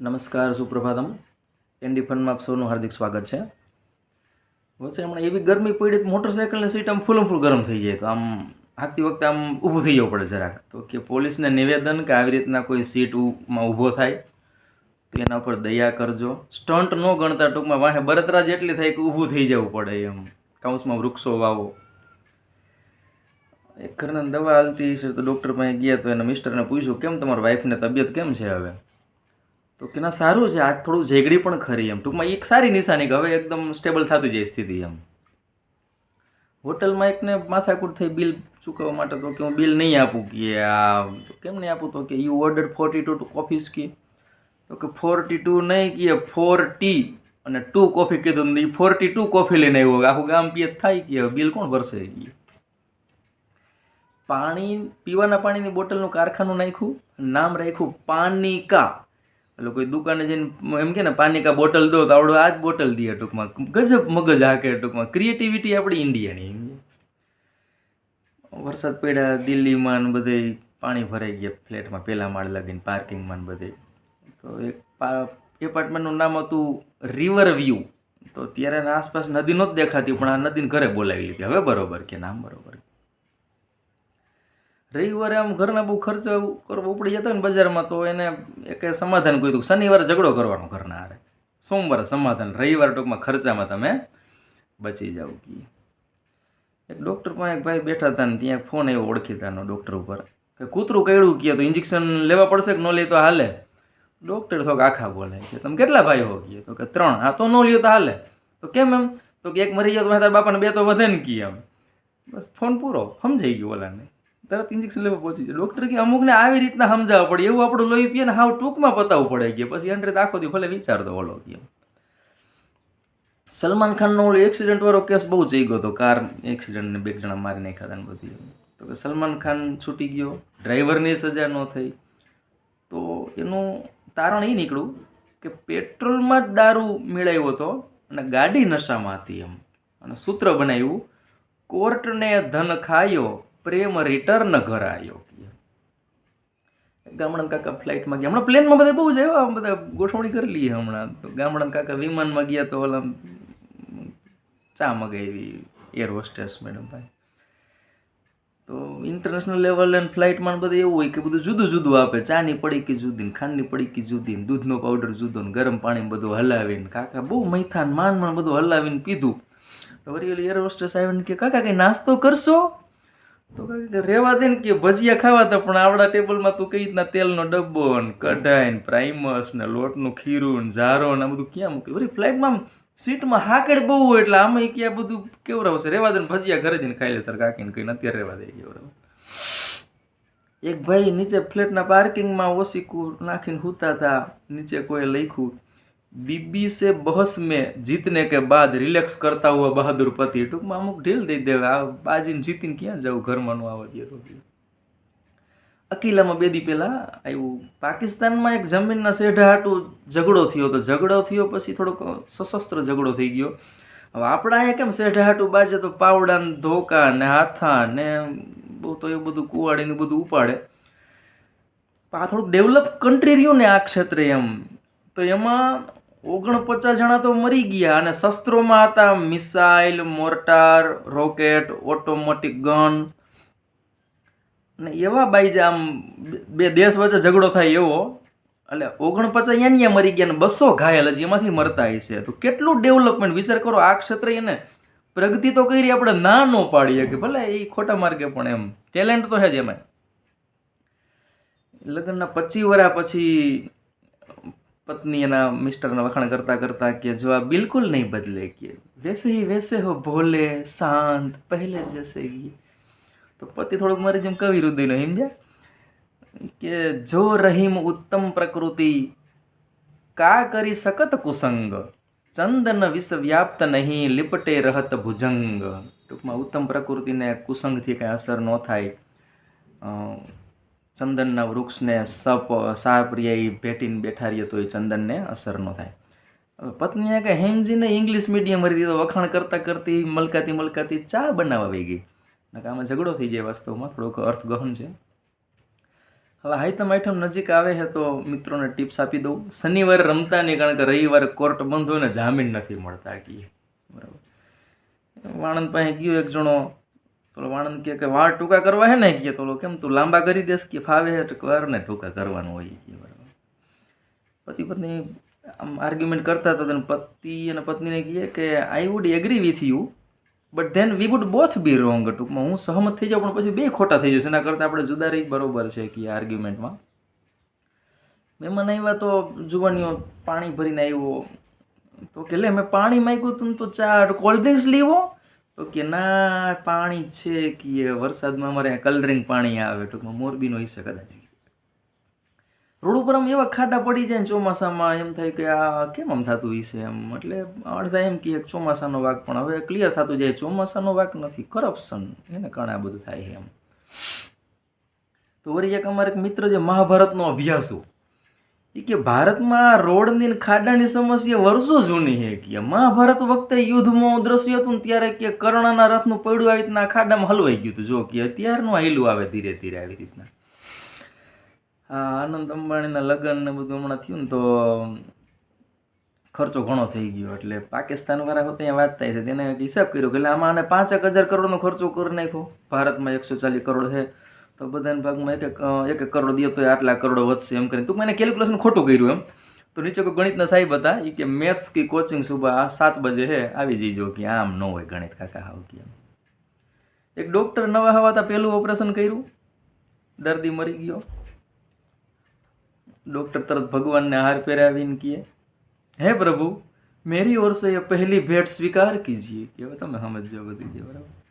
નમસ્કાર, સુપ્રભાતમ. એનડી આપ સૌનું હાર્દિક સ્વાગત છે. વચ્ચે હમણાં એવી ગરમી પડી મોટરસાઇકલની સીટ આમ ફૂલમ ફૂલ ગરમ થઈ જાય તો આમ હાંકતી વખતે આમ ઊભું થઈ જવું પડે જરાક. તો કે પોલીસને નિવેદન કે આવી રીતના કોઈ સીટમાં ઊભો થાય, તો એના ઉપર દયા કરજો. સ્ટન્ટ ન ગણતા ટૂંકમાં વાહે બરતરા જેટલી થાય કે ઊભું થઈ જવું પડે એમ. કાઉન્સમાં વૃક્ષો વાવો. એક ઘરના દવા હાલતી છે તો ડૉક્ટર પાસે ગયા તો એના મિસ્ટરને પૂછ્યું, કેમ તમારા વાઈફને તબિયત કેમ છે હવે? તો કે ના, સારું છે, આજ થોડું ઝેગડી પણ ખરી એમ. ટૂંકમાં એક સારી નિશાની કે હવે એકદમ સ્ટેબલ થતું જાય સ્થિતિ એમ. હોટલમાં એકને માથાકૂટ થઈ બિલ ચૂકવવા માટે તો કે હું બિલ નહીં આપું કે આ કેમ નહીં આપું તો કે you order forty two coffees કે તો કે ફોર્ટી ટુ નહીં કે ફોર ટી અને ટુ કોફી કીધું એ ફોર્ટી ટુ કોફી લઈને આવ્યો. આખું ગામ પીએ થાય કે બિલ કોણ ભરશે? એ પાણી, પીવાના પાણીની બોટલનું કારખાનું નાખ્યું, નામ રાખ્યું પાનિકા. એટલે કોઈ દુકાને જઈને એમ કે ને, પાનિકા બોટલ દો તો આવડો આ જ બોટલ દે ટૂંકમાં. ગજબ મગજ હાકે ટૂંકમાં. ક્રિએટિવિટી આપણી ઇન્ડિયાની. વરસાદ પડ્યા, દિલ્હીમાં ને બધે પાણી ભરાઈ ગયા ફ્લેટમાં પહેલા માળ લાગીને, પાર્કિંગમાં ને બધે. તો એક એપાર્ટમેન્ટનું નામ હતું રિવર વ્યૂ તો ત્યારે આસપાસ નદી નહોતી દેખાતી, પણ આ નદીને ઘરે બોલાવી લીધી. હવે બરોબર કે નામ બરોબર. રવિવારે આમ ઘરના બહુ ખર્ચો કરવો ઉપડી જતો ને બજારમાં, તો એને એક સમાધાન કર્યું શનિવારે ઝઘડો કરવાનો ઘરના હારે. સોમવારે સમાધાન, રવિવારે ટૂંકમાં ખર્ચામાં તમે બચી જાઓ કી. એક ડૉક્ટર પાસે એક ભાઈ બેઠા હતા ને ત્યાં ફોન આવ્યો ઓળખીતાનો ડૉક્ટર ઉપર. કે કૂતરું કયડું કહે તો ઇન્જેક્શન લેવા પડશે કે ન લે તો હાલે? ડૉક્ટર થોક આખા બોલે કે તમે કેટલા ભાઈ હો કહે તો કે ત્રણ. હા, તો ન લ્યો તો હાલે. તો કેમ એમ? તો કે એક મરી ગયો તો તારા બાપાને બે તો વધે ને કી એમ. બસ ફોન પૂરો. સમજાઈ ગયો ઓલાને. તરત ઇન્જેક્શન લેવા પહોંચી જાય. ડૉક્ટર કે અમુકને આવી રીતના સમજાવવા પડે. એવું આપણું લોહી પીએ ને હાવ ટૂંકમાં પતાવવું પડે કે પછી હંડ્રેડ આખો દી ભલે વિચારતો ઓલો કે સલમાન ખાનનો ઓલો એક્સિડન્ટ વાળો કેસ બહુ જઈ ગયો હતો કાર એક્સિડન્ટને બે જણા મારી નાખ્યા ને બધી તો કે સલમાન ખાન છૂટી ગયો. ડ્રાઈવરની સજા ન થઈ. તો એનું તારણ એ નીકળ્યું કે પેટ્રોલમાં જ દારૂ મેળવ્યો હતો અને ગાડી નશામાં હતી એમ. અને સૂત્ર બનાવ્યું, કોર્ટને ધન ખાયો પ્રેમ રિટર્ન ઘર આવ્યો ગામડા કાકા ફ્લાઇટમાં ગયા. હમણાં પ્લેનમાં બધા બહુ જ આમ બધા ગોઠવણી કરી લઈએ હમણાં. તો ગામડા કાકા વિમાનમાં ગયા તો ઓલા ચા મગાવી એર હોસ્ટેસ મેડમ ભાઈ. તો ઇન્ટરનેશનલ લેવલ એન્ડ ફ્લાઇટમાં બધું એવું હોય કે બધું જુદું જુદું આપે. ચાની પડીકી જુદી ને ખાંડની પડીકી જુદી ને દૂધનો પાવડર જુદો ને ગરમ પાણી બધું હલાવીને. કાકા બહુ મૈથાન માન માન બધું હલાવીને પીધું. તો વળી ઓલી એર હોસ્ટેસ આવીને કે, કાકા, કંઈ નાસ્તો કરશો? તો રહેવા દે ને કે ભજીયા ખાવા હતા પણ આવડા ટેબલમાં તું કઈ રીતના તેલનો ડબ્બો ને કઢાઈ ને પ્રાઇમસ ને લોટનું ખીરું ને ઝારો ને આ બધું ક્યાં મૂક્યું? વળી ફ્લાઇટમાં સીટમાં હાકડ બહુ હોય એટલે આમાં ક્યાં બધું કેવડાવશે રહેવા દે ને ભજીયા ઘરે જઈને ખાઈ લે તાર કાકીને કહીને અત્યારે રહેવા દે કેવું એક ભાઈ નીચે ફ્લેટના પાર્કિંગમાં ઓસીકું નાખીને સૂતા હતા નીચે કોઈ લખ્યું બીબી સે બહસ મેં જીતને કે બાદ રિલેક્સ કરતા હુआ બહાદુર પતિ ટૂંકમાં અમુક ઢીલ દઈ દેવા બાજીને જીતીને ક્યાં જવું ઘરમાં નું આવવા દે તો અકીલામાં બે દી પહેલાં આવ્યું પાકિસ્તાનમાં એક જમીનના શેઢા હાટું ઝઘડો થયો તો ઝઘડો થયો પછી થોડોક સશસ્ત્ર ઝઘડો થઈ ગયો. હવે આપણા અહીંયા કેમ શેઢા હાટું બાજે તો પાવડા ને ધોકા ને હાથા ને બહુ તો એ બધું કુવાડીને બધું ઉપાડે. આ થોડુંક ડેવલપ કન્ટ્રી રહ્યું ને આ ક્ષેત્રે એમ. તો એમાં ઓગણપચાસ જણા તો મરી ગયા અને શસ્ત્રોમાં હતા missile, mortar, rocket, automatic gun. અને એવા બાઈ આમ બે દેશ વચ્ચે ઝઘડો થાય એવો, એટલે ઓગણપચાસ અહીંયા મરી ગયા ને બસો ઘાયલ હજી એમાંથી મરતા હશે. તો કેટલું ડેવલપમેન્ટ? વિચાર કરો, આ ક્ષેત્રે એને પ્રગતિ તો કરી આપણે ના ન પાડીએ કે ભલે એ ખોટા માર્ગે પણ એમ. ટેલેન્ટ તો છે જ એમાં લગ્નના પચીસ વર્ષ પછી પત્ની એના મિસ્ટરના વખાણ કરતાં કરતાં કે, જો આ બિલકુલ નહીં બદલે કે, વૈસે હી વૈસે હો ભોલે, શાંત, પહેલે જૈસે હી. તો પતિ થોડુંક મારી જેમ કવિ હૃદયનો સમજ્યા કે, જો રહીમ ઉત્તમ પ્રકૃતિ, કા કરી શકત કુસંગ? ચંદન વિષ વ્યાપ્ત નહીં, લિપટે રહત ભુજંગ. ટૂંકમાં ઉત્તમ પ્રકૃતિને કુસંગથી કાંઈ અસર ન થાય. ચંદનના વૃક્ષને સપ સાપ્રિયાઈ ભેટીને બેઠા રહીએ તો એ ચંદનને અસર ન થાય. પત્નીએ કે હેમજીને ઇંગ્લિશ મીડિયમ કરી દીધો. વખાણ કરતાં કરતી મલકાતી મલકાતી ચા બનાવવા વહી ગઈ. નકા આમાં ઝઘડો થઈ જાય વાસ્તવમાં. થોડોક અર્થ ગહન છે. હવે આઈટમ આઈટમ નજીક આવે છે તો મિત્રોને ટિપ્સ આપી દઉં. શનિવારે રમતા નહીં કારણ કે રવિવારે કોર્ટ બંધ હોય ને જામીન નથી મળતા કીએ. બરાબર. વાણંદ પાસે ગયો એક જણો પેલો વાણંદ કહે કે વાળ ટૂંકા કરવા હે ને કે તો કેમ તું લાંબા કરી દેસ કે ફાવે હે તો વાર ને ટૂંકા કરવાનું હોય કે બરાબર. પતિ પત્ની આમ આર્ગ્યુમેન્ટ કરતા હતા તેને પતિ અને પત્નીને કહે કે I would agree with you but then we would both be wrong ટૂંકમાં. હું સહમત થઈ જાઉં, પણ પછી બે ખોટા થઈ જશે. એના કરતાં આપણે જુદા રહી બરોબર છે કે આર્ગ્યુમેન્ટમાં મહેમાન આવ્યા તો જુવાનીઓ પાણી ભરીને આવ્યો તો કે લે, મેં પાણી માંગ્યું તું તો ચા કોલ્ડ ડ્રિંક્સ લેવો? તો કે ના, પાણી છે કે વરસાદમાં અમારે કલરિંગ પાણી આવે. ટૂંકમાં મોરબીનો હશે કદાચ. રોડ ઉપર આમ એવા ખાડા પડી જાય ને ચોમાસામાં, એમ થાય કે આ કેમ આમ થતું હશે એમ? એટલે અડધા એમ કે ચોમાસાનો વાક પણ હવે ક્લિયર થતું જાય. ચોમાસાનો વાક નથી કરપ્શન એને કારણે આ બધું થાય એમ. તો વળી એક અમારે એક મિત્ર જે મહાભારતનો અભ્યાસુ એ કે ભારતમાં રોડની ખાડાની સમસ્યા વર્ષો જૂની છે કે મહાભારત વખતે યુદ્ધમાં દ્રશ્ય હતું ને ત્યારે કે કર્ણના રથનું પડ્યું આવી રીતના ખાડામાં હલવાઈ ગયું હતું. જો કે અત્યારનું હેલું આવે ધીરે ધીરે આવી રીતના. હા, આનંદ અંબાણીના લગ્ન ને બધું હમણાં થયું ને તો ખર્ચો ઘણો થઈ ગયો એટલે પાકિસ્તાન વાળા હોતા અહીંયા વાત થાય છે. તેને હિસાબ કર્યો કે એટલે આમાં આને પાંચેક હજાર કરોડનો ખર્ચો કરી નાખ્યો. ભારતમાં એકસો ચાલીસ કરોડ છે. તો બધાના ભાગમાં એક એક કરોડ દીધો તો આટલા કરોડો વધશે એમ કરીને. તું એને કેલ્ક્યુલેશન ખોટું કર્યું એમ. તો નીચે કોઈ ગણિતના સાહેબ હતા એ કે મેથ્સ કે કોચિંગ સુબહ આ સાત બજે હે, આવી જઈજો કે આમ ન હોય ગણિત કાકા હાવ કે એક ડૉક્ટર નવા હવા હતા, પહેલું ઓપરેશન કર્યું. દર્દી મરી ગયો. ડૉક્ટર તરત ભગવાનને હાર પહેરાવીને કહે, હે પ્રભુ, મેરી ઓરસે પહેલી ભેટ સ્વીકાર કીજીએ. કે તમે સમજ જાઓ બધી બરાબર.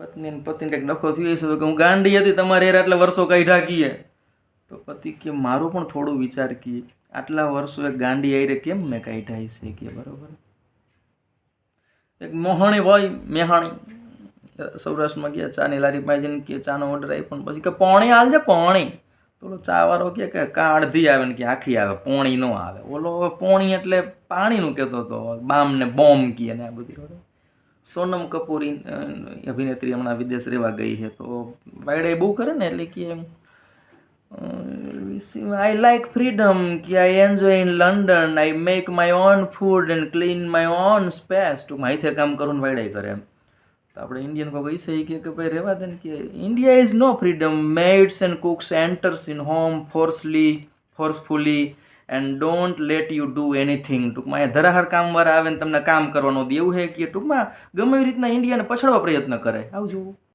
પત્ની પત્નીને પતિને કંઈક નખો થયો છે કે હું ગાંડી હતી તમારે એરા આટલા વર્ષો કાઢ્યા કીએ તો પતિ કે મારો પણ થોડું વિચાર કીએ આટલા વર્ષો એક ગાંડી આઈ કેમ મેં કાઢ્યા છે કે બરાબર? એક મોહણી હોય, મેહાણી. સૌરાષ્ટ્રમાં ગયા, ચાની લારી પાઈ કે ચાનો ઓર્ડર આવી પણ પછી કે પોણી હાલજે પોણી. તો ચા વાળો કે કા અડધી આવે ને કે આખી આવે, પોણી ન આવે. ઓલો પોણી એટલે પાણીનું કહેતો હતો બામ ને બોમ્બ કહે ને આ બધી સોનમ કપૂર અભિનેત્રી હમણાં વિદેશ રહેવા ગઈ છે. તો વાયડે બહુ કરે ને એટલે કે આઈ લાઈક ફ્રીડમ કે I enjoy in London I make my own food and clean my own space two માહિતી કામ કરું ને કરે એમ. તો આપણે ઇન્ડિયન કોઈ કહીશે ઈ કે ભાઈ રહેવા દે ને કે India is no freedom maids and cooks enters in home forcely forcefully and don't let you do anything ટૂંકમાં એ ધરાહર કામવાળા આવે ને તમને કામ કરવાનું બી એવું છે કે ટૂંકમાં ગમે એવી રીતના ઇન્ડિયાને પછાડવા પ્રયત્ન કરે. આવજો